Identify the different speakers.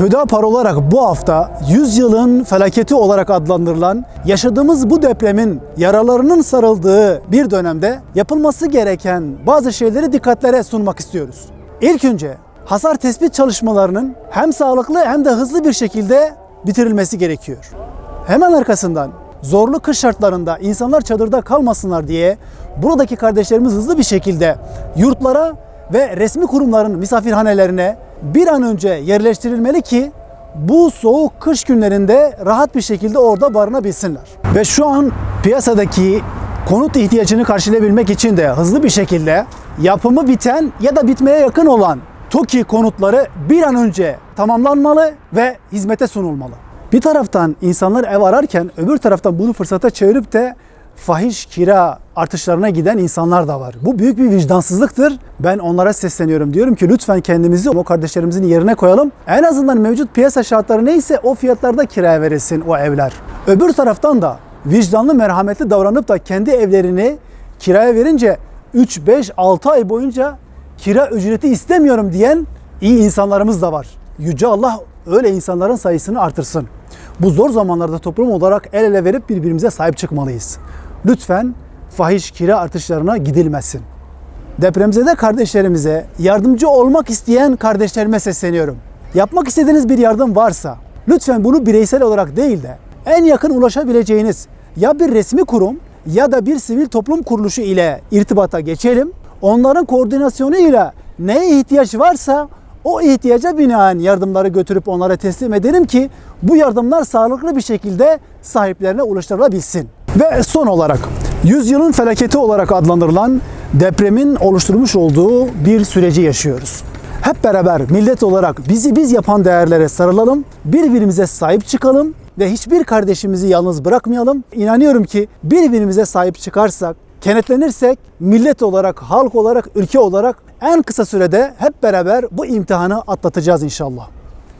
Speaker 1: Hüdapar olarak bu hafta 100 yılın felaketi olarak adlandırılan yaşadığımız bu depremin yaralarının sarıldığı bir dönemde yapılması gereken bazı şeyleri dikkatlere sunmak istiyoruz. İlk önce hasar tespit çalışmalarının hem sağlıklı hem de hızlı bir şekilde bitirilmesi gerekiyor. Hemen arkasından zorlu kış şartlarında insanlar çadırda kalmasınlar diye buradaki kardeşlerimiz hızlı bir şekilde yurtlara ve resmi kurumların misafirhanelerine bir an önce yerleştirilmeli ki bu soğuk kış günlerinde rahat bir şekilde orada barınabilsinler. Ve şu an piyasadaki konut ihtiyacını karşılayabilmek için de hızlı bir şekilde yapımı biten ya da bitmeye yakın olan TOKİ konutları bir an önce tamamlanmalı ve hizmete sunulmalı. Bir taraftan insanlar ev ararken öbür taraftan bunu fırsata çevirip de fahiş kira artışlarına giden insanlar da var. Bu büyük bir vicdansızlıktır. Ben onlara sesleniyorum. Diyorum ki lütfen kendimizi o kardeşlerimizin yerine koyalım. En azından mevcut piyasa şartları neyse o fiyatlarda kiraya verilsin o evler. Öbür taraftan da vicdanlı merhametli davranıp da kendi evlerini kiraya verince 3, 5, 6 ay boyunca kira ücreti istemiyorum diyen iyi insanlarımız da var. Yüce Allah öyle insanların sayısını artırsın. Bu zor zamanlarda toplum olarak el ele verip birbirimize sahip çıkmalıyız. Lütfen fahiş kira artışlarına gidilmesin. Depremzede kardeşlerimize yardımcı olmak isteyen kardeşlerime sesleniyorum. Yapmak istediğiniz bir yardım varsa lütfen bunu bireysel olarak değil de en yakın ulaşabileceğiniz ya bir resmi kurum ya da bir sivil toplum kuruluşu ile irtibata geçelim. Onların koordinasyonuyla neye ihtiyaç varsa o ihtiyaca binaen yardımları götürüp onlara teslim edelim ki bu yardımlar sağlıklı bir şekilde sahiplerine ulaştırılabilsin. Ve son olarak yüzyılın felaketi olarak adlandırılan depremin oluşturmuş olduğu bir süreci yaşıyoruz. Hep beraber millet olarak bizi biz yapan değerlere sarılalım, birbirimize sahip çıkalım ve hiçbir kardeşimizi yalnız bırakmayalım. İnanıyorum ki birbirimize sahip çıkarsak, kenetlenirsek millet olarak, halk olarak, ülke olarak en kısa sürede hep beraber bu imtihanı atlatacağız inşallah.